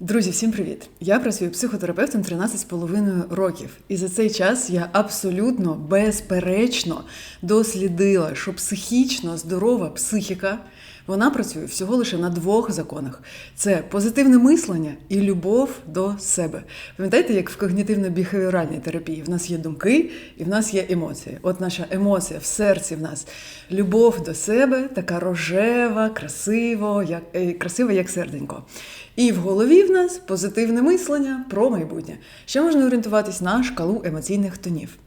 Друзі, всім привіт! Я працюю психотерапевтом 13,5 років, і за цей час я абсолютно безперечно дослідила, що психічно здорова психіка вона працює всього лише на двох законах: це позитивне мислення і любов до себе. Пам'ятаєте, як в когнітивно-біхевіоральній терапії в нас є думки і в нас є емоції. От наша емоція в серці в нас любов до себе, така рожева, красиво, як е, красива, як серденько. І в голові в нас позитивне мислення про майбутнє. Ще можна орієнтуватись на шкалу емоційних тонів.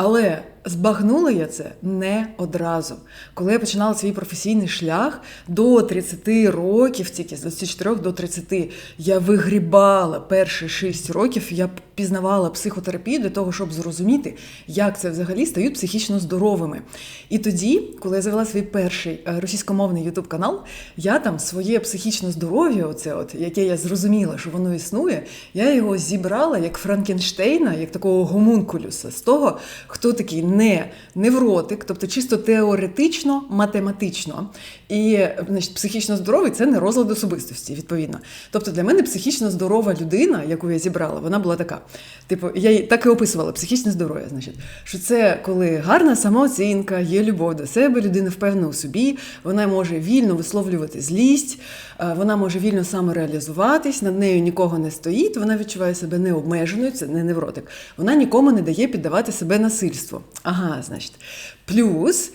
Але збагнула я це не одразу. Коли я починала свій професійний шлях до 30 років, тільки з 24 до 30, я вигрібала перші 6 років, я пізнавала психотерапію для того, щоб зрозуміти, як це взагалі стають психічно здоровими. І тоді, коли я завела свій перший е, російськомовний ютуб канал, я там своє психічне здоров'я, оце от, яке я зрозуміла, що воно існує, я його зібрала як Франкенштейна, як такого гомункулюса з того, хто такий не невротик, тобто чисто теоретично, математично. І значить, психічно здоровий це не розлад особистості, відповідно. Тобто для мене психічно здорова людина, яку я зібрала, вона була така. Типу, я так і описувала психічне здоров'я, значить, що це коли гарна самооцінка, є любов до себе, людина впевнена у собі, вона може вільно висловлювати злість, е, вона може вільно самореалізуватись, над нею нікого не стоїть, вона відчуває себе необмеженою, це не невротик. Вона нікому не дає піддавати себе насильству. Ага, значить. Плюс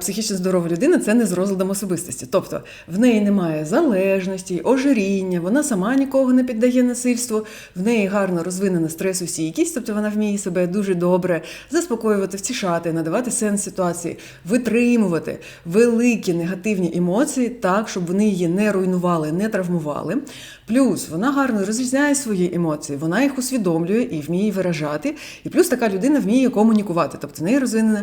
психічно здорова людина це не з розладом особистості. Тобто в неї немає залежності, ожиріння, вона сама нікого не піддає насильству, в неї гарно розвинена стресостійкість, тобто вона вміє себе дуже добре заспокоювати, втішати, надавати сенс ситуації, витримувати великі негативні емоції так, щоб вони її не руйнували, не травмували. Плюс вона гарно розрізняє свої емоції, вона їх усвідомлює і вміє виражати. І плюс така людина вміє комунікувати, тобто в неї розвинена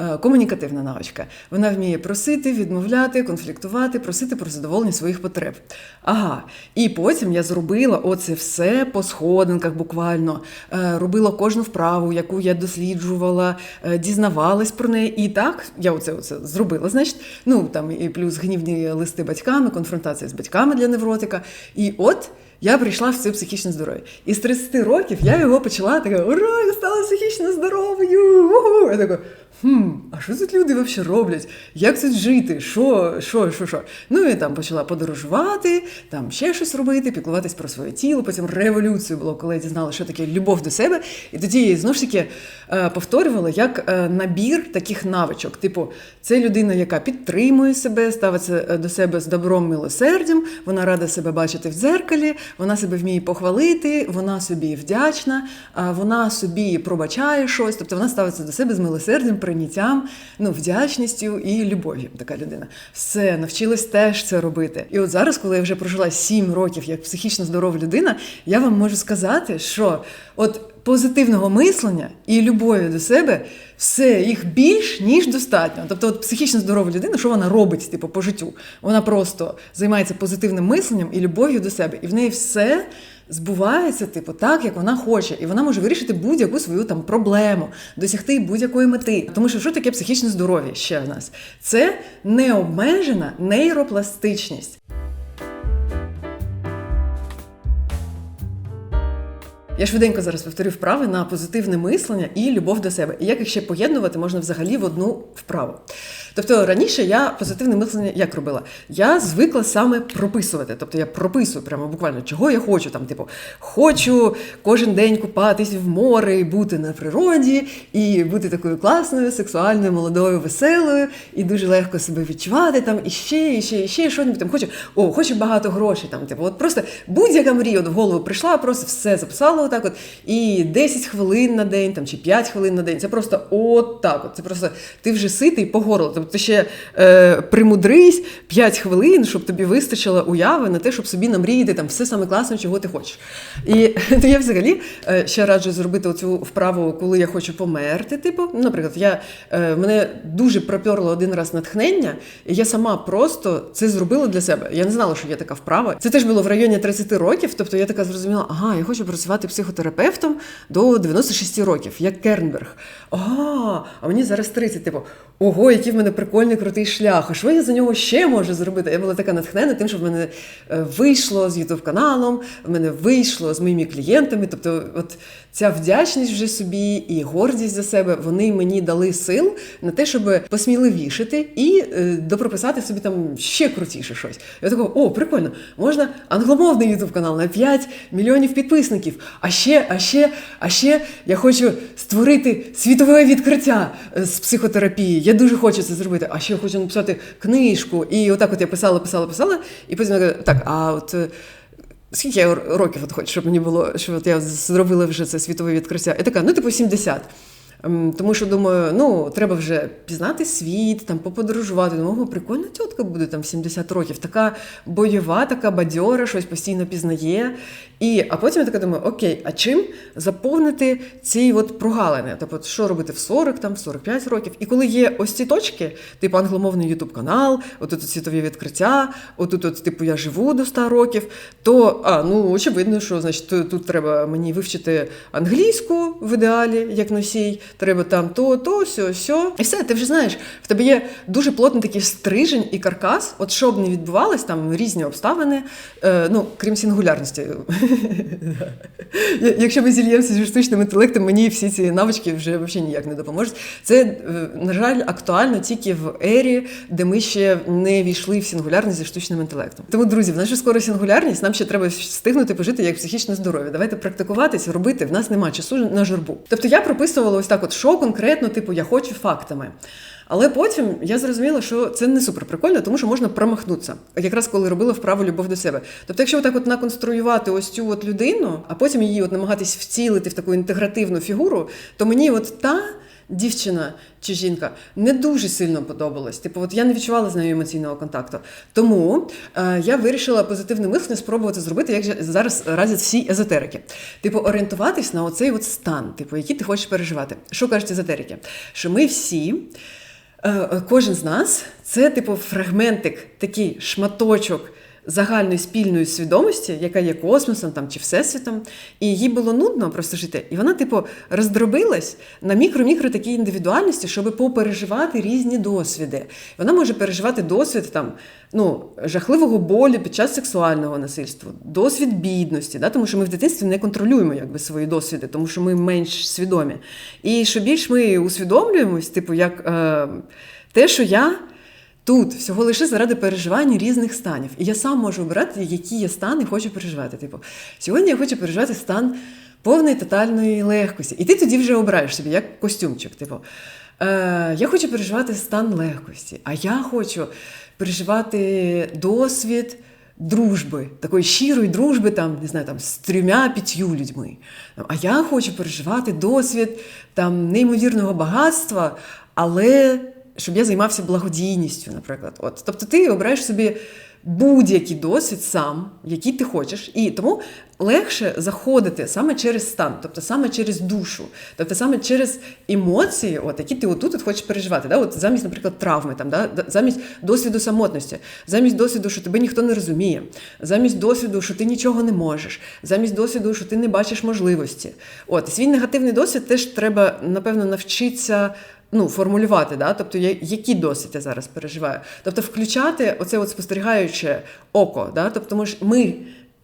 е, комунікативна навичка. Вона вміє просити, відмовляти, конфліктувати, просити про задоволення своїх потреб. Ага, і потім я зробила оце все по сходинках буквально, е, робила кожну вправу, яку я досліджувала, е, дізнавалась про неї. І так я оце, оце зробила. Значить, ну там і плюс гнівні листи батьками, конфронтація з батьками для невротика. І от. Я прийшла в це психічне здоров'я. І з 30 років я його почала така: ура, я стала психічно здоровою! Я така, хм, а що тут люди взагалі роблять? Як тут жити? Що, що, що, що? Ну і там почала подорожувати, там ще щось робити, піклуватись про своє тіло. Потім революцію було, коли я дізналася, що таке любов до себе. І тоді я знову ж таки е, повторювала як е, набір таких навичок. Типу, це людина, яка підтримує себе, ставиться е, до себе з добром милосердям, вона рада себе бачити в дзеркалі, вона себе вміє похвалити, вона собі вдячна, вона собі пробачає щось, тобто вона ставиться до себе з милосердям, прийняттям, ну, вдячністю і любов'ю. Така людина. Все, навчилась теж це робити. І от зараз, коли я вже прожила 7 років як психічно здорова людина, я вам можу сказати, що от позитивного мислення і любові до себе все їх більш ніж достатньо. Тобто, от психічно здорова людина, що вона робить, типу, по життю? Вона просто займається позитивним мисленням і любов'ю до себе, і в неї все. Збувається, типу, так, як вона хоче, і вона може вирішити будь-яку свою там проблему, досягти будь-якої мети. Тому що що таке психічне здоров'я ще в нас? Це необмежена нейропластичність. Я швиденько зараз повторю вправи на позитивне мислення і любов до себе. І як їх ще поєднувати можна взагалі в одну вправу. Тобто раніше я позитивне мислення як робила? Я звикла саме прописувати. Тобто я прописую прямо буквально, чого я хочу. Там, типу, хочу кожен день купатись в море, і бути на природі, і бути такою класною, сексуальною, молодою, веселою, і дуже легко себе відчувати. Там і ще, і ще, і ще що-небудь там хочу. О, хочу багато грошей. Там, типу, от просто будь-яка мрія от в голову прийшла, просто все записала отак. От, і 10 хвилин на день там, чи 5 хвилин на день. Це просто от так. От, це просто ти вже ситий по горло. Тобто ти ще е, примудрись 5 хвилин, щоб тобі вистачило уяви на те, щоб собі намріяти там все саме класне, чого ти хочеш. І то я взагалі е, ще раджу зробити оцю вправу, коли я хочу померти. Типу, наприклад, я, е, мене дуже проперло один раз натхнення, і я сама просто це зробила для себе. Я не знала, що є така вправа. Це теж було в районі 30 років. Тобто я така зрозуміла, ага, я хочу працювати психотерапевтом до 96 років, як Кернберг. Ага, а мені зараз 30, типу, ого, які в мене прикольний крутий шлях. А що я за нього ще можу зробити? Я була така натхнена тим, що в мене е, вийшло з youtube каналом, в мене вийшло з моїми клієнтами. Тобто, от ця вдячність вже собі і гордість за себе, вони мені дали сил на те, щоб посміливішити і е, допрописати собі там ще крутіше щось. Я такого, о, прикольно, можна англомовний youtube канал на 5 мільйонів підписників. А ще, а ще, а ще я хочу створити світове відкриття е, з психотерапії. Я дуже хочу це зробити. А ще я хочу написати книжку. І отак от я писала, писала, писала, і потім я кажу, так, а от. е, Скільки я років от хочу, щоб мені було, щоб от я зробила вже це світове відкриття? І така, ну, типу, 70. Ем, Тому що думаю, ну треба вже пізнати світ, там поподорожувати. Думаю, «О, прикольна тітка буде там в 70 років, така бойова, така бадьора, щось постійно пізнає. І, а потім я така думаю, окей, а чим заповнити ці от прогалини? Тобто, що робити в 40, там, в 45 років? І коли є ось ці точки, типу англомовний ютуб канал, отут світові відкриття, отут, от, типу, я живу до 100 років, то а, ну очевидно, що значить тут треба мені вивчити англійську в ідеалі, як носій, треба там то, то, сьо, сьо. І все, ти вже знаєш, в тебе є дуже плотний такий стрижень і каркас. От що б не відбувалось, там різні обставини, е, ну крім сингулярності. Якщо ми зільємося зі штучним інтелектом, мені всі ці навички вже взагалі ніяк не допоможуть. Це, е, на жаль, актуально тільки в ері, де ми ще не війшли в сингулярність зі штучним інтелектом. Тому, друзі, в же скоро сингулярність, нам ще треба встигнути пожити як психічно здорові. Давайте практикуватись, робити. В нас немає часу на журбу. Тобто я прописувала ось так, от що конкретно, типу, я хочу фактами. Але потім я зрозуміла, що це не супер прикольно, тому що можна промахнутися, якраз коли робила вправу любов до себе. Тобто, якщо так от наконструювати ось цю от людину, а потім її от намагатись вцілити в таку інтегративну фігуру, то мені от та. Дівчина чи жінка не дуже сильно подобалась. Типу, от я не відчувала з нею емоційного контакту. Тому е, я вирішила позитивне мислення спробувати зробити, як зараз радять всі езотерики. Типу, орієнтуватись на оцей от стан, типу, який ти хочеш переживати. Що кажуть езотерики? Що ми всі. Е, Кожен з нас це типу фрагментик, такий шматочок загальної спільної свідомості, яка є космосом там чи всесвітом, і їй було нудно просто жити. І вона, типу, роздробилась на мікро-мікро такі індивідуальності, щоб попереживати різні досвіди. Вона може переживати досвід там, ну, жахливого болю під час сексуального насильства, досвід бідності, да? тому що ми в дитинстві не контролюємо якби, свої досвіди, тому що ми менш свідомі. І що більш ми усвідомлюємось, типу, як е, те, що я. Тут всього лише заради переживання різних станів. І я сам можу обирати, які я стани хочу переживати. Типу, сьогодні я хочу переживати стан повної тотальної легкості. І ти тоді вже обираєш собі, як костюмчик. Типу, е, я хочу переживати стан легкості, а я хочу переживати досвід дружби, такої щирої дружби, там, не знаю, там, з трьома п'ятью людьми. А я хочу переживати досвід там, неймовірного багатства, але щоб я займався благодійністю, наприклад. От. Тобто ти обираєш собі будь-який досвід сам, який ти хочеш, і тому легше заходити саме через стан, тобто саме через душу, тобто саме через емоції, от, які ти отут от хочеш переживати. Да? От, замість, наприклад, травми, там, да? замість досвіду самотності, замість досвіду, що тебе ніхто не розуміє, замість досвіду, що ти нічого не можеш, замість досвіду, що ти не бачиш можливості. От, свій негативний досвід теж треба, напевно, навчитися ну, формулювати, да? тобто я- який досвід я зараз переживаю. Тобто включати оце от спостерігаюче око. Да? Тобто ми, ж- ми,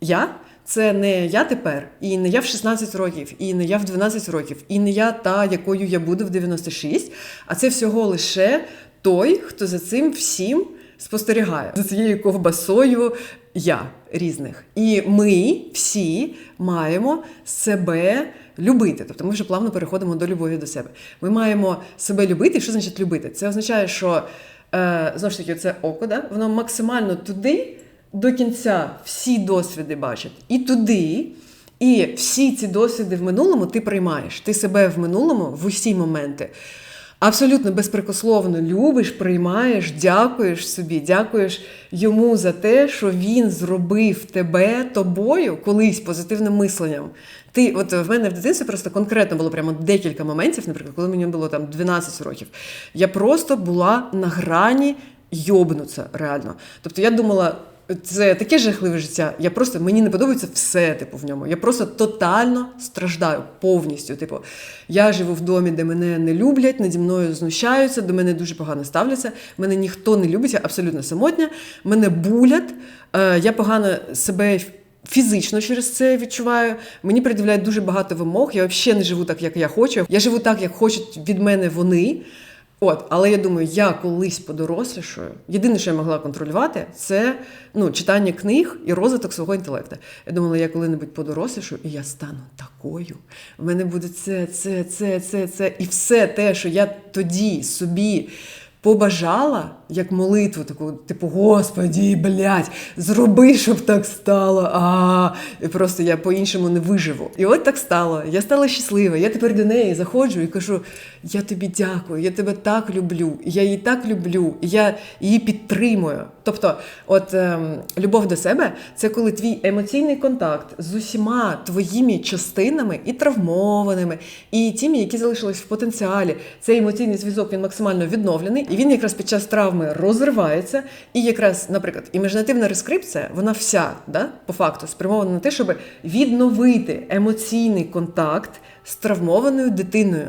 я. Це не я тепер, і не я в 16 років, і не я в 12 років, і не я та, якою я буду в 96, а це всього лише той, хто за цим всім спостерігає. За цією ковбасою я різних. І ми всі маємо себе любити. Тобто ми вже плавно переходимо до любові до себе. Ми маємо себе любити. Що значить любити? Це означає, що е, знову ж таки, це око, да? воно максимально туди до кінця всі досвіди бачить. І туди. І всі ці досвіди в минулому ти приймаєш. Ти себе в минулому в усі моменти абсолютно безпрекословно любиш, приймаєш, дякуєш собі, дякуєш йому за те, що він зробив тебе тобою колись позитивним мисленням. Ти, от в мене в дитинстві просто конкретно було прямо декілька моментів, наприклад, коли мені було там 12 років. Я просто була на грані йобнуться реально. Тобто я думала. Це таке жахливе життя. Я просто мені не подобається все, типу, в ньому. Я просто тотально страждаю повністю. Типу, я живу в домі, де мене не люблять, наді мною знущаються, до мене дуже погано ставляться. Мене ніхто не любить, я абсолютно самотня. Мене булять. Е, я погано себе. Фізично через це відчуваю. Мені пред'являють дуже багато вимог. Я взагалі не живу так, як я хочу. Я живу так, як хочуть від мене вони. От, але я думаю, я колись подорослішою. Єдине, що я могла контролювати, це ну, читання книг і розвиток свого інтелекту. Я думала, я коли-небудь подорослішою, і я стану такою. У мене буде це, це, це, це, це. І все те, що я тоді собі побажала як молитву, таку, типу, Господі, блядь, зроби, щоб так стало. А, І просто я по-іншому не виживу. І от так стало. Я стала щаслива. Я тепер до неї заходжу і кажу: я тобі дякую, я тебе так люблю, я її так люблю, я її підтримую. Тобто, от ем, любов до себе це коли твій емоційний контакт з усіма твоїми частинами і травмованими, і тими, які залишились в потенціалі. Цей емоційний зв'язок він максимально відновлений, і він якраз під час травми розривається. І якраз, наприклад, імажинативна рескрипція, вона вся да, по факту спрямована на те, щоб відновити емоційний контакт з травмованою дитиною.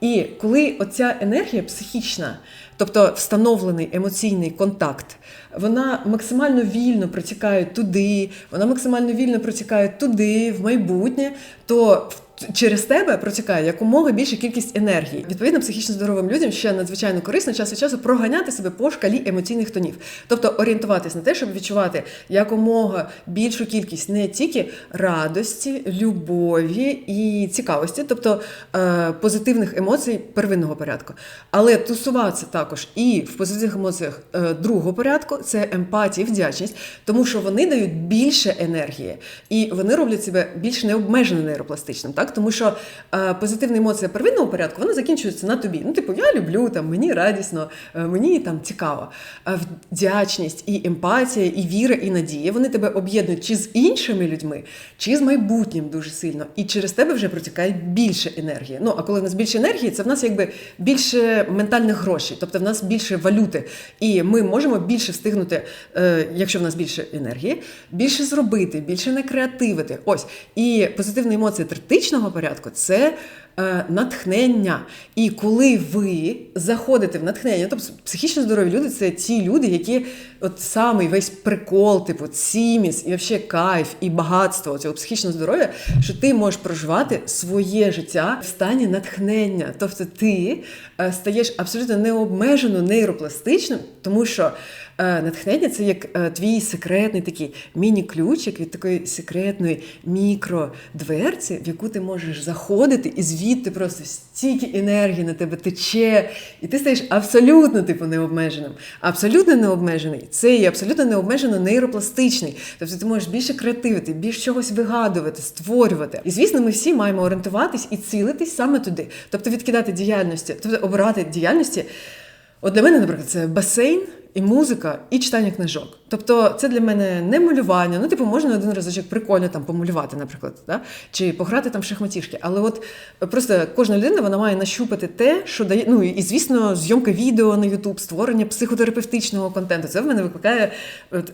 І коли оця енергія психічна, тобто встановлений емоційний контакт, вона максимально вільно протікає туди, вона максимально вільно протікає туди, в майбутнє, то через тебе протікає якомога більша кількість енергії. Відповідно, психічно здоровим людям ще надзвичайно корисно час від часу проганяти себе по шкалі емоційних тонів, тобто орієнтуватись на те, щоб відчувати якомога більшу кількість не тільки радості, любові і цікавості, тобто е, позитивних емоцій первинного порядку, але тусуватися також і в позитивних емоціях е, другого порядку це емпатія, вдячність, тому що вони дають більше енергії і вони роблять себе більш необмежено нейропластичним. Так? Тому що е, позитивна емоція первинного порядку вона закінчується на тобі. Ну, типу, я люблю, там, мені радісно, е, мені там цікаво. Е, вдячність, і емпатія, і віра, і надія вони тебе об'єднують чи з іншими людьми, чи з майбутнім дуже сильно. І через тебе вже протікає більше енергії. Ну, а коли в нас більше енергії, це в нас якби більше ментальних грошей, тобто в нас більше валюти. І ми можемо більше встигнути, е, якщо в нас більше енергії, більше зробити, більше не креативити. Ось. І позитивна емоція третичного порядку. Це натхнення. І коли ви заходите в натхнення, тобто психічно здорові люди це ті люди, які от самий весь прикол, типу ціміс, і взагалі кайф, і багатство цього психічного здоров'я, що ти можеш проживати своє життя в стані натхнення. Тобто ти е, стаєш абсолютно необмежено нейропластичним, тому що. Е, натхнення це як е, твій секретний такий міні-ключик від такої секретної мікродверці, в яку ти можеш заходити, і звідти просто стільки енергії на тебе тече, і ти стаєш абсолютно типу необмеженим. Абсолютно необмежений це і абсолютно необмежено нейропластичний. Тобто ти можеш більше креативити, більше чогось вигадувати, створювати. І звісно, ми всі маємо орієнтуватись і цілитись саме туди, тобто відкидати діяльності, тобто обирати діяльності. От для мене, наприклад, це басейн і музика, і читання книжок. Тобто це для мене не малювання. Ну, типу, можна один разочок прикольно там помалювати, наприклад, да? чи пограти там в шахматішки. Але от просто кожна людина вона має нащупати те, що дає. Ну і звісно, зйомка відео на YouTube, створення психотерапевтичного контенту. Це в мене викликає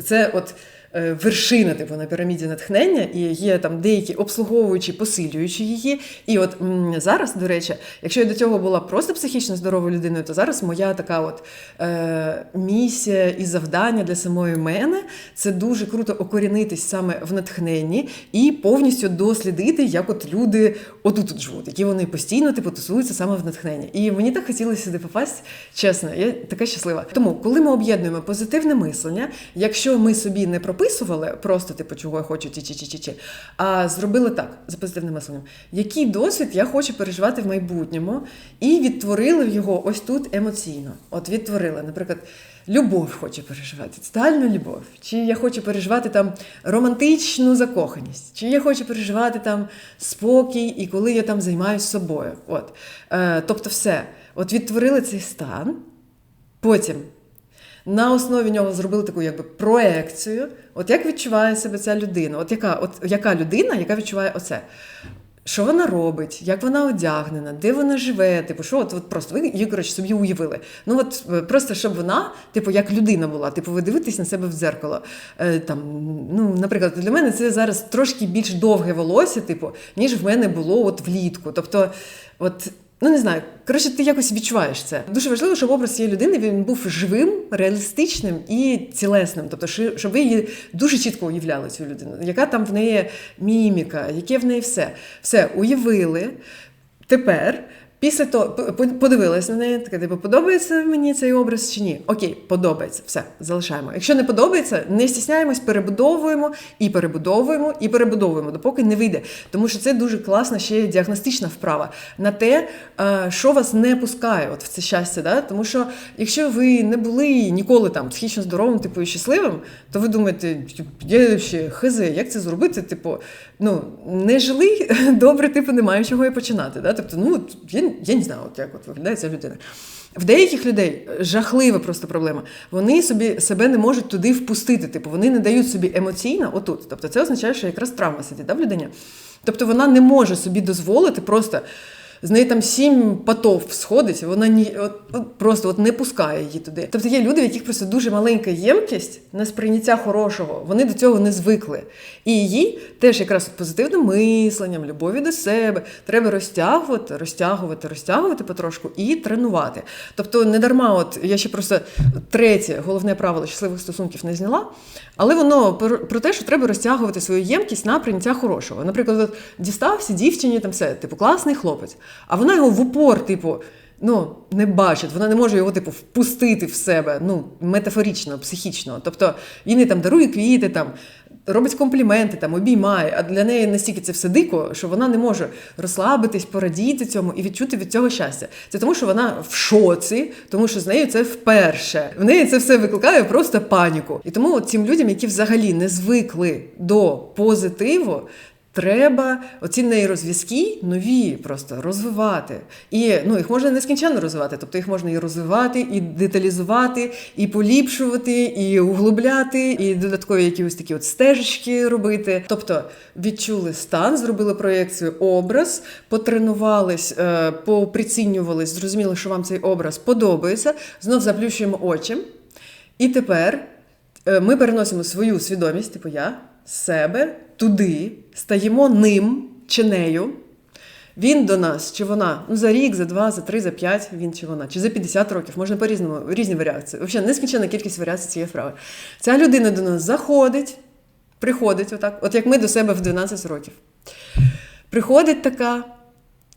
це от. Е, вершина типу на піраміді натхнення, і є там деякі обслуговуючі, посилюючі її. І от зараз, до речі, якщо я до цього була просто психічно здоровою людиною, то зараз моя така от е, місія і завдання для самої мене це дуже круто окорінитись саме в натхненні і повністю дослідити, як от люди отут -от живуть, які вони постійно типу тусуються саме в натхненні. І мені так хотілося сюди попасть, чесно, я така щаслива. Тому, коли ми об'єднуємо позитивне мислення, якщо ми собі не прописуємо, прописували просто, типу, чого я хочу, ті чи чи чи а зробили так за позитивним мисленням. Який досвід я хочу переживати в майбутньому, і відтворили його ось тут емоційно. От відтворили, наприклад. Любов хочу переживати, тотальну любов, чи я хочу переживати там романтичну закоханість, чи я хочу переживати там спокій, і коли я там займаюся собою. От. Е, Тобто, все. От відтворили цей стан, потім на основі нього зробили таку якби проекцію. От як відчуває себе ця людина? От яка от яка людина, яка відчуває оце? що вона робить, як вона одягнена, де вона живе, типу, що от, от просто ви її коротше собі уявили. Ну от е, просто щоб вона, типу, як людина була, типу, ви дивитесь на себе в дзеркало. Е, там, ну, Наприклад, для мене це зараз трошки більш довге волосся, типу, ніж в мене було от влітку. Тобто, от Ну, не знаю, коротше, ти якось відчуваєш це. Дуже важливо, щоб образ цієї людини він був живим, реалістичним і цілесним. Тобто, щоб ви її дуже чітко уявляли, цю людину, яка там в неї міміка, яке в неї все. Все уявили. Тепер Після того подивилась на неї, така типу, подобається мені цей образ чи ні? Окей, подобається, все, залишаємо. Якщо не подобається, не стісняємось, перебудовуємо і перебудовуємо, і перебудовуємо, допоки не вийде. Тому що це дуже класна ще діагностична вправа на те, що вас не пускає от в це щастя. Да? Тому що якщо ви не були ніколи там психічно здоровим, типу і щасливим, то ви думаєте, я ще хизи, як це зробити? Типу, ну не жили добре, типу, немає чого і починати. Да? Тобто, ну я я не знаю, от як от виглядає ця людина. В деяких людей жахлива просто проблема. Вони собі себе не можуть туди впустити. Типу, вони не дають собі емоційно отут. Тобто, це означає, що якраз травма сидить да, в людині. Тобто вона не може собі дозволити просто з неї там сім потов сходить, вона ні, от, от, просто от не пускає її туди. Тобто є люди, в яких просто дуже маленька ємкість на сприйняття хорошого, вони до цього не звикли. І її теж якраз позитивним мисленням, любові до себе треба розтягувати, розтягувати, розтягувати потрошку і тренувати. Тобто, не дарма, от я ще просто третє головне правило щасливих стосунків не зняла. Але воно про те, що треба розтягувати свою ємкість на прийняття хорошого. Наприклад, от дістався дівчині там все, типу, класний хлопець, а вона його в упор, типу, ну, не бачить, вона не може його, типу, впустити в себе, ну, метафорично, психічно. Тобто він і там дарує квіти, там, робить компліменти, там, обіймає, а для неї настільки це все дико, що вона не може розслабитись, порадіти цьому і відчути від цього щастя. Це тому, що вона в шоці, тому що з нею це вперше. В неї це все викликає просто паніку. І тому цим людям, які взагалі не звикли до позитиву, Треба оці нейрозв'язки нові просто розвивати. І ну, їх можна нескінченно розвивати. Тобто їх можна і розвивати, і деталізувати, і поліпшувати, і углубляти, і додаткові якісь такі от стежечки робити. Тобто відчули стан, зробили проєкцію образ, потренувались, е, поприцінювались, зрозуміли, що вам цей образ подобається. Знов заплющуємо очі. І тепер е, ми переносимо свою свідомість, типу я себе туди, стаємо ним чи нею. Він до нас, чи вона ну за рік, за два, за три, за п'ять, він чи вона, чи за 50 років, можна по-різному, різні варіації. Взагалі, нескінченна кількість варіацій цієї справи. Ця людина до нас заходить, приходить, отак, от як ми до себе в 12 років. Приходить така.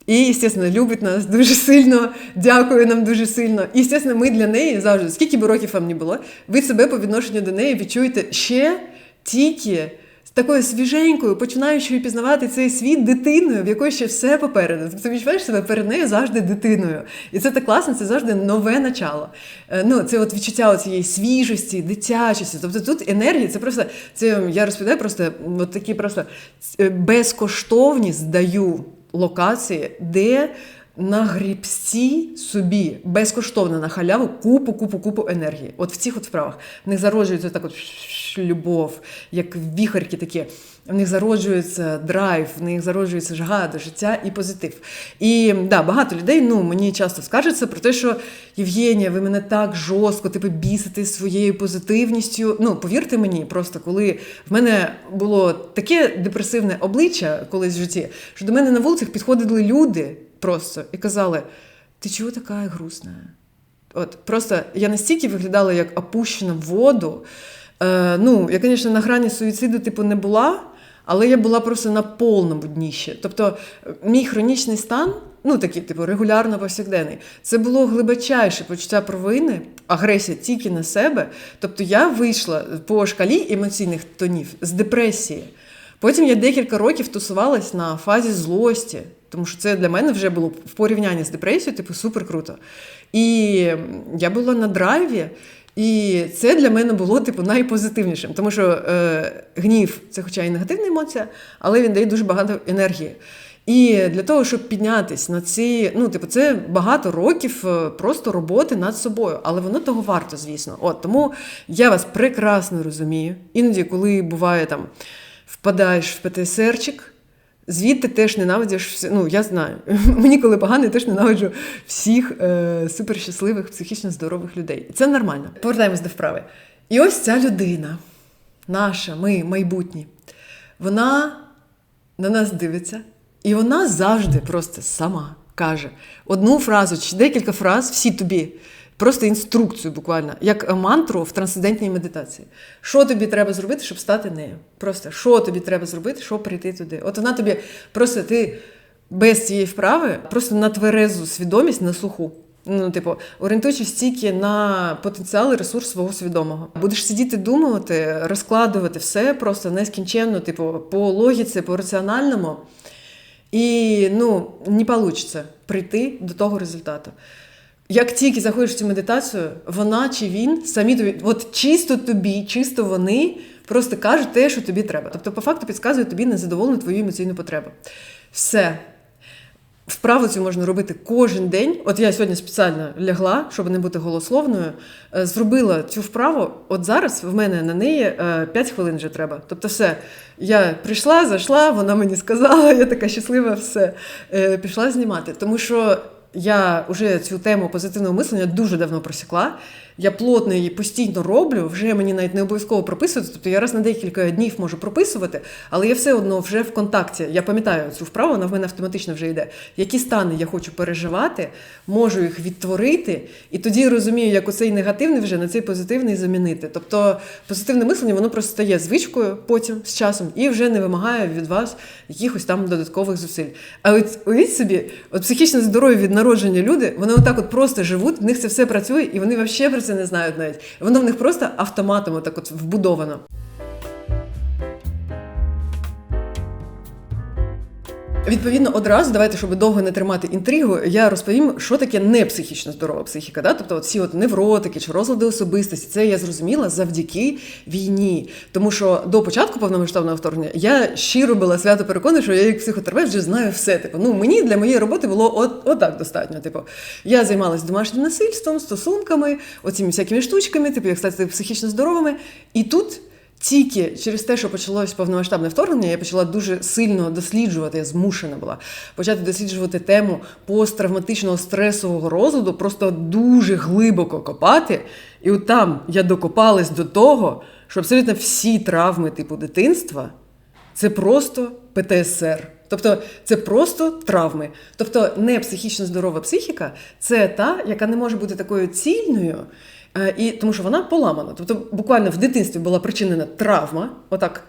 І, звісно, любить нас дуже сильно, дякує нам дуже сильно. І, звісно, ми для неї завжди, скільки б років вам не було, ви себе по відношенню до неї відчуєте ще тільки такою свіженькою, починаючи пізнавати цей світ дитиною, в якої ще все попереду. Тобто відчуваєш себе перед нею завжди дитиною. І це так класно, це завжди нове начало. Е, ну, Це от відчуття цієї свіжості, дитячості. Тобто тут енергія, це просто це я розповідаю просто от такі просто е, безкоштовні здаю локації, де на грібці собі безкоштовно на халяву купу, купу, купу енергії. От в цих от справах в них зароджується так от любов, як віхарки такі. В них зароджується драйв, в них зароджується жага до життя і позитив. І да, багато людей ну, мені часто скаржаться про те, що Євгенія, ви мене так жорстко типу, бісите своєю позитивністю. Ну, повірте мені, просто коли в мене було таке депресивне обличчя колись в житті, що до мене на вулицях підходили люди просто і казали: Ти чого така грустна? От Просто я настільки виглядала як опущена в воду. Е, Ну, я, звісно, на грані суїциду типу не була, але я була просто на повному дніщі. Тобто, мій хронічний стан, ну такий, типу, регулярно повсякденний, це було глибочайше почуття провини, агресія тільки на себе. Тобто, я вийшла по шкалі емоційних тонів з депресії. Потім я декілька років тусувалась на фазі злості, тому що це для мене вже було в порівнянні з депресією, типу, супер круто. І я була на драйві. І це для мене було типу найпозитивнішим, тому що е, гнів це, хоча і негативна емоція, але він дає дуже багато енергії. І для того, щоб піднятись на ці, ну, типу, це багато років е, просто роботи над собою, але воно того варто, звісно. От тому я вас прекрасно розумію. Іноді, коли буває там впадаєш в ПТСРчик, Звідти теж ненавидиш ну я знаю. Мені коли погано, я теж ненавиджу всіх е, суперщасливих, психічно здорових людей. Це нормально. Повертаємось до вправи. І ось ця людина, наша, ми, майбутні, вона на нас дивиться, і вона завжди просто сама каже одну фразу чи декілька фраз, всі тобі. Просто інструкцію буквально, як мантру в трансцендентній медитації. Що тобі треба зробити, щоб стати нею? Просто що тобі треба зробити, щоб прийти туди? От вона тобі просто ти без цієї вправи, просто на тверезу свідомість на слуху. Ну, типу, орієнтуючись тільки на потенціал і ресурс свого свідомого. Будеш сидіти, думати, розкладувати все просто нескінченно, типу, по логіці, по раціональному. І ну, не вийде прийти до того результату. Як тільки заходиш в цю медитацію, вона чи він самі тобі, от чисто тобі, чисто вони просто кажуть те, що тобі треба. Тобто, по факту підказують тобі незадоволену твою емоційну потребу. Все. Вправу цю можна робити кожен день. От я сьогодні спеціально лягла, щоб не бути голословною. е, Зробила цю вправу. От зараз в мене на неї 5 хвилин вже треба. Тобто, все, я прийшла, зайшла, вона мені сказала, я така щаслива, все е, пішла знімати. Тому що я вже цю тему позитивного мислення дуже давно просікла. Я плотно її постійно роблю, вже мені навіть не обов'язково прописувати. Тобто я раз на декілька днів можу прописувати, але я все одно вже в контакті. Я пам'ятаю цю вправу, вона в мене автоматично вже йде. Які стани я хочу переживати, можу їх відтворити, і тоді розумію, як оцей негативний вже на цей позитивний замінити. Тобто позитивне мислення воно просто стає звичкою потім з часом і вже не вимагає від вас якихось там додаткових зусиль. А от уявіть собі, от психічно здорові від народження люди, вони отак от просто живуть, в них це все працює, і вони взагалі це не знають навіть. Воно в них просто автоматом отак от вбудовано. Відповідно, одразу давайте, щоб довго не тримати інтригу, я розповім, що таке не психічно здорова психіка. Да? Тобто, от всі от невротики чи розлади особистості, це я зрозуміла завдяки війні. Тому що до початку повномасштабного вторгнення я щиро була свято переконана, що я як психотерапевт вже знаю все. Типу, ну мені для моєї роботи було от, отак достатньо. Типу, я займалася домашнім насильством, стосунками, оціми всякими штучками, типу, як стати психічно здоровими. І тут. Тільки через те, що почалось повномасштабне вторгнення, я почала дуже сильно досліджувати, я змушена була почати досліджувати тему посттравматичного стресового розладу, просто дуже глибоко копати. І от там я докопалась до того, що абсолютно всі травми типу дитинства це просто ПТСР. Тобто це просто травми. Тобто не психічно здорова психіка це та, яка не може бути такою цільною. Е, І тому що вона поламана. Тобто, буквально в дитинстві була причинена травма, отак,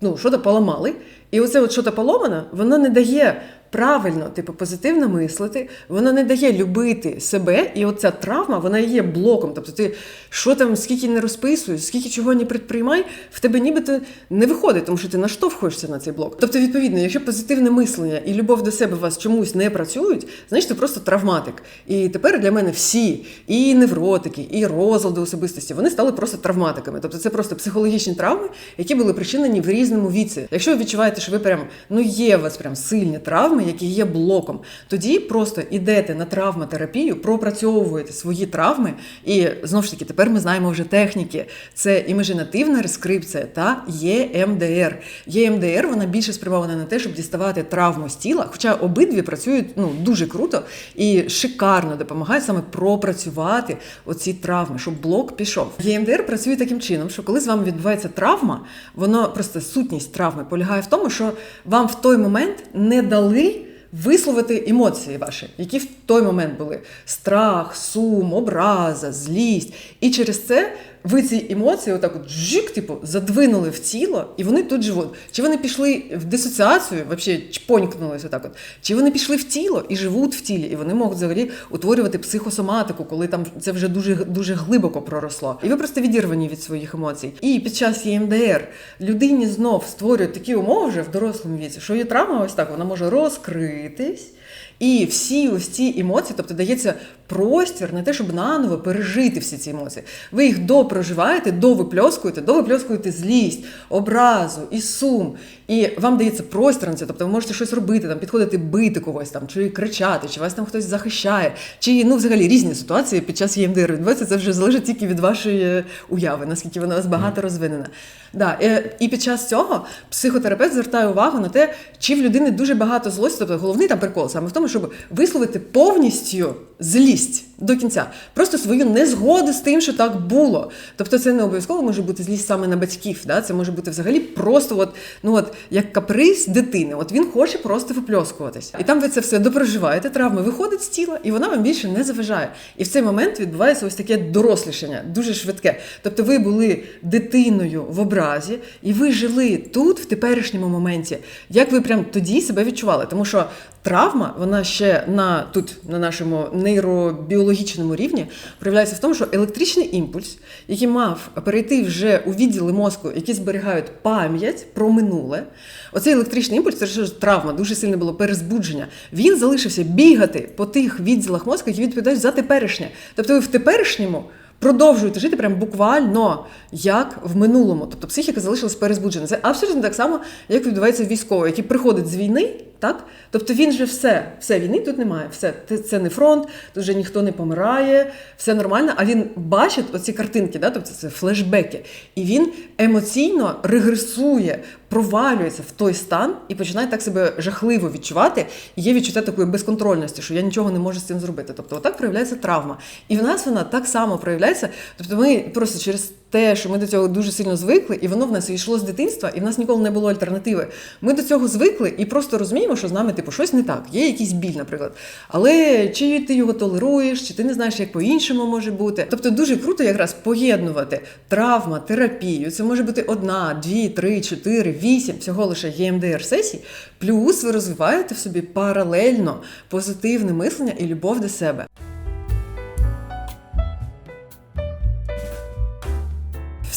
ну, що-то поламали. І оце от що-то поломане, воно не дає правильно, типу, позитивно мислити, воно не дає любити себе, і оця травма, вона є блоком. Тобто ти що там, скільки не розписуєш, скільки чого не предприймай, в тебе нібито не виходить, тому що ти наштовхуєшся на цей блок. Тобто, відповідно, якщо позитивне мислення і любов до себе у вас чомусь не працюють, значить ти просто травматик. І тепер для мене всі, і невротики, і розлади особистості, вони стали просто травматиками. Тобто це просто психологічні травми, які були причинені в різному віці. Якщо ви відчуваєте, що ви прям ну є у вас прям сильні травми, які є блоком, тоді просто йдете на травматерапію, пропрацьовуєте свої травми, і знову ж таки, тепер ми знаємо вже техніки. Це імажинативна рескрипція та ЄМДР. ЄМДР вона більше спрямована на те, щоб діставати травму з тіла, хоча обидві працюють ну дуже круто і шикарно допомагають саме пропрацювати оці травми, щоб блок пішов. ЄМДР працює таким чином, що коли з вами відбувається травма, воно просто сутність травми полягає в тому, що вам в той момент не дали. Висловити емоції ваші, які в той момент були: страх, сум, образа, злість. І через це ви ці емоції, отак от жик, типу, задвинули в тіло, і вони тут живуть. Чи вони пішли в дисоціацію, взагалі чпонькнулись отак от, чи вони пішли в тіло і живуть в тілі, і вони можуть взагалі утворювати психосоматику, коли там це вже дуже дуже глибоко проросло. І ви просто відірвані від своїх емоцій. І під час ЄМДР людині знов створюють такі умови вже в дорослому віці, що її травма ось так вона може розкритись. І всі ось ці емоції, тобто дається простір на те, щоб наново пережити всі ці емоції. Ви їх допроживаєте, довипльоскуєте, довипльоскуєте злість, образу і сум. І вам дається простір на це, тобто ви можете щось робити, там підходити бити когось там, чи кричати, чи вас там хтось захищає, чи ну взагалі різні ситуації під час ЄМДР відбуваються. Це вже залежить тільки від вашої уяви, наскільки вона у вас багато розвинена. Да, е, і під час цього психотерапевт звертає увагу на те, чи в людини дуже багато злості. Тобто головний там прикол саме в тому, щоб висловити повністю злість шість до кінця, просто свою незгоду з тим, що так було. Тобто, це не обов'язково може бути злість саме на батьків. Да? Це може бути взагалі просто, от, ну от як каприз дитини. От він хоче просто випльоскуватись. І там ви це все допроживаєте, травма виходить з тіла, і вона вам більше не заважає. І в цей момент відбувається ось таке дорослішання, дуже швидке. Тобто, ви були дитиною в образі, і ви жили тут, в теперішньому моменті. Як ви прям тоді себе відчували? Тому що травма, вона ще на тут, на нашому нейробіологічному рівні, проявляється в тому, що електричний імпульс, який мав перейти вже у відділи мозку, які зберігають пам'ять про минуле. Оцей електричний імпульс, це ж травма, дуже сильне було перезбудження. Він залишився бігати по тих відділах мозку, які відповідають за теперішнє. Тобто ви в теперішньому. Продовжуєте жити прям буквально як в минулому. Тобто психіка залишилась перезбуджена. Це абсолютно так само, як відбувається військовий, який приходить з війни, так? Тобто він же все, все війни тут немає, все, це не фронт, тут вже ніхто не помирає, все нормально. А він бачить оці картинки, да? тобто це флешбеки, і він емоційно регресує, провалюється в той стан і починає так себе жахливо відчувати. І є відчуття такої безконтрольності, що я нічого не можу з цим зробити. Тобто, отак проявляється травма. І в нас вона так само проявляється. Тобто, ми просто через те, що ми до цього дуже сильно звикли, і воно в нас йшло з дитинства, і в нас ніколи не було альтернативи. Ми до цього звикли і просто розуміємо, що з нами типу щось не так. Є якийсь біль, наприклад. Але чи ти його толеруєш, чи ти не знаєш, як по-іншому може бути. Тобто дуже круто якраз поєднувати травма, терапію. Це може бути одна, дві, три, чотири, вісім, всього лише ЄМДР сесій. Плюс ви розвиваєте в собі паралельно позитивне мислення і любов до себе.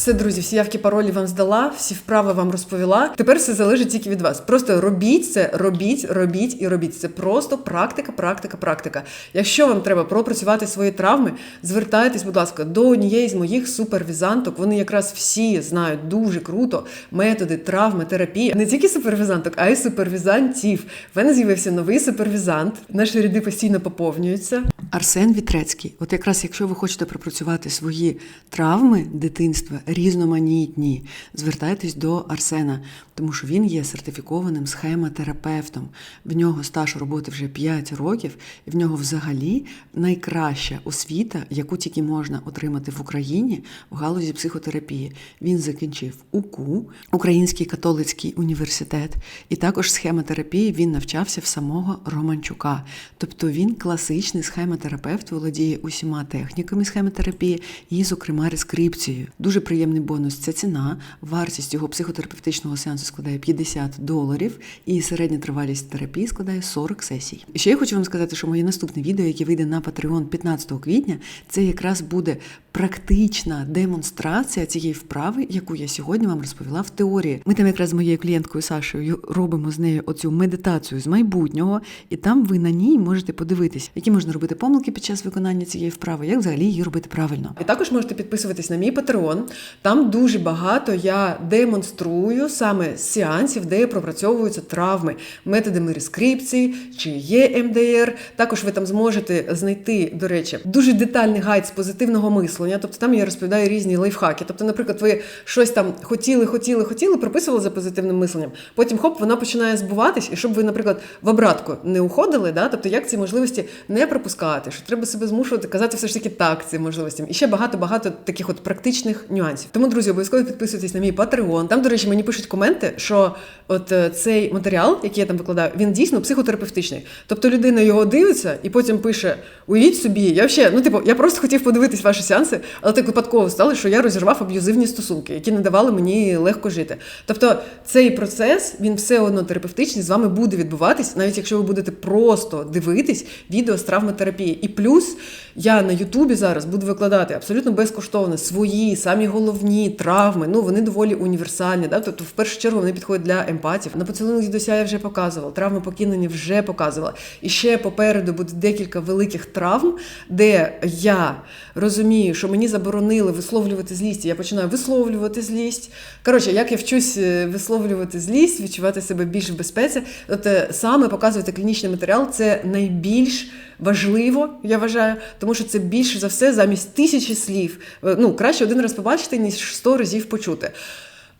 Все, друзі, всі явки паролі вам здала, всі вправи вам розповіла. Тепер все залежить тільки від вас. Просто робіть це, робіть, робіть і робіть. Це просто практика, практика, практика. Якщо вам треба пропрацювати свої травми, звертайтесь, будь ласка, до однієї з моїх супервізанток. Вони якраз всі знають дуже круто методи травми, терапії. Не тільки супервізанток, а й супервізантів. В мене з'явився новий супервізант. Наші ряди постійно поповнюються. Арсен Вітрецький. От якраз якщо ви хочете пропрацювати свої травми дитинства різноманітні, звертайтесь до Арсена, тому що він є сертифікованим схемотерапевтом. В нього стаж роботи вже 5 років, і в нього взагалі найкраща освіта, яку тільки можна отримати в Україні в галузі психотерапії. Він закінчив УКУ, Український католицький університет, і також схемотерапії він навчався в самого Романчука. Тобто він класичний схемотерапевт, володіє усіма техніками схемотерапії і, зокрема, рескрипцією. Дуже приємний бонус це ціна. Вартість його психотерапевтичного сеансу складає 50 доларів, і середня тривалість терапії складає 40 сесій. І ще я хочу вам сказати, що моє наступне відео, яке вийде на Patreon 15 квітня, це якраз буде практична демонстрація цієї вправи, яку я сьогодні вам розповіла в теорії. Ми там якраз з моєю клієнткою Сашею робимо з нею оцю медитацію з майбутнього, і там ви на ній можете подивитись, які можна робити помилки під час виконання цієї вправи, як взагалі її робити правильно. І також можете підписуватись на мій Patreon. Там дуже багато я демонструю саме сеансів, де пропрацьовуються травми методами рескрипції чи є МДР. Також ви там зможете знайти, до речі, дуже детальний гайд з позитивного мислення. Тобто там я розповідаю різні лайфхаки. Тобто, наприклад, ви щось там хотіли, хотіли, хотіли, прописували за позитивним мисленням. Потім хоп, вона починає збуватись, і щоб ви, наприклад, в обратку не уходили, да? тобто як ці можливості не пропускати, що треба себе змушувати казати все ж таки так цим можливостям. І ще багато-багато таких от практичних нюансів. Тому, друзі, обов'язково підписуйтесь на мій Patreon. Там, до речі, мені пишуть коменти, що от е, цей матеріал, який я там викладаю, він дійсно психотерапевтичний. Тобто людина його дивиться і потім пише: уявіть собі, я ще, ну типу, я просто хотів подивитись ваші сеанси, але так випадково стало, що я розірвав аб'юзивні стосунки, які не давали мені легко жити. Тобто цей процес він все одно терапевтичний з вами буде відбуватись, навіть якщо ви будете просто дивитись відео з травматерапії. І плюс я на Ютубі зараз буду викладати абсолютно безкоштовно свої самі головні головні травми, ну вони доволі універсальні. Да? Тобто, в першу чергу вони підходять для емпатів. На поцілунок дідуся я вже показувала, травми покинення вже показувала. І ще попереду буде декілька великих травм, де я розумію, що мені заборонили висловлювати злість. Я починаю висловлювати злість. Коротше, як я вчусь е, висловлювати злість, відчувати себе більш в безпеці. Е, саме показувати клінічний матеріал це найбільш важливо, я вважаю, тому що це більше за все замість тисячі слів. Е, Ну, краще один раз побачити, ніж сто разів почути.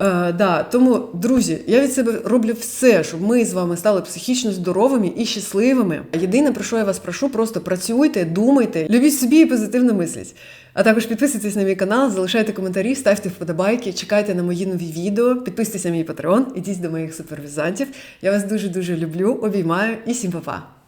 Е, да, тому, друзі, я від себе роблю все, щоб ми з вами стали психічно здоровими і щасливими. Єдине, про що я вас прошу, просто працюйте, думайте, любіть собі і позитивно мисліть. А також підписуйтесь на мій канал, залишайте коментарі, ставте вподобайки, чекайте на мої нові відео, підписуйтесь на мій патреон, ідіть до моїх супервізантів. Я вас дуже дуже люблю, обіймаю і всім па-па!